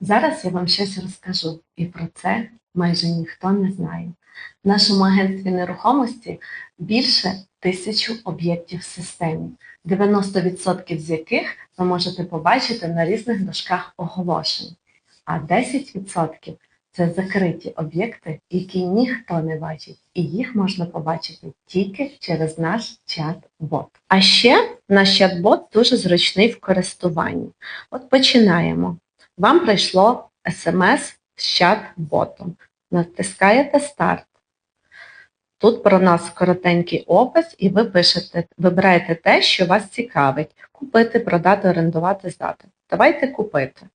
Зараз я вам щось розкажу, і про це майже ніхто не знає. В нашому агентстві нерухомості більше тисячу об'єктів в системі, 90% з яких ви можете побачити на різних дошках оголошень, а 10% це закриті об'єкти, які ніхто не бачить, і їх можна побачити тільки через наш чат-бот. А ще наш чат-бот дуже зручний в користуванні. От починаємо. Вам прийшло смс з чат-ботом. Натискаєте старт. Тут про нас коротенький опис, і ви пишете, вибираєте те, що вас цікавить. Купити, продати, орендувати, здати. Давайте купити.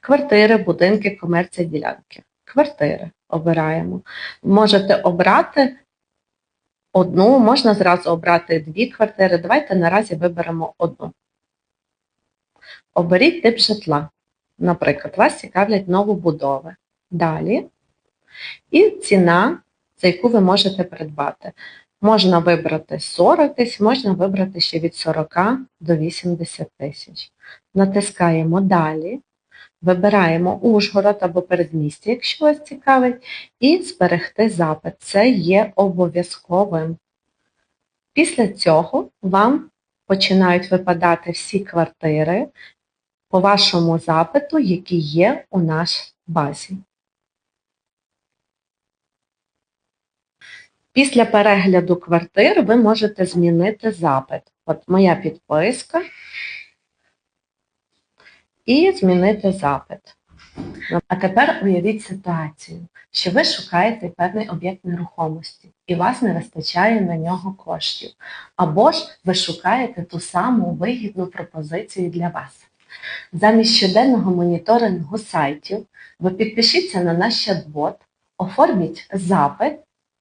Квартири, будинки, комерція, ділянки. Квартири обираємо. Можете обрати одну, можна зразу обрати дві квартири. Давайте наразі виберемо одну. Оберіть тип житла. Наприклад, вас цікавлять новобудови. Далі. І ціна, за яку ви можете придбати. Можна вибрати 40 тисяч, можна вибрати ще від 40 до 80 тисяч. Натискаємо далі. Вибираємо Ужгород або передмістя, якщо вас цікавить, і зберегти запит. Це є обов'язковим. Після цього вам починають випадати всі квартири по вашому запиту, які є у нашій базі. Після перегляду квартир ви можете змінити запит. От моя підписка і змінити запит. А тепер уявіть ситуацію, що ви шукаєте певний об'єкт нерухомості і вас не вистачає на нього коштів. Або ж ви шукаєте ту саму вигідну пропозицію для вас. Замість щоденного моніторингу сайтів ви підпишіться на наш чат-бот, оформіть запит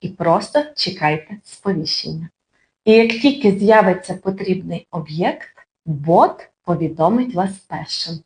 і просто чекайте сповіщення. І як тільки з'явиться потрібний об'єкт, бот повідомить вас першим.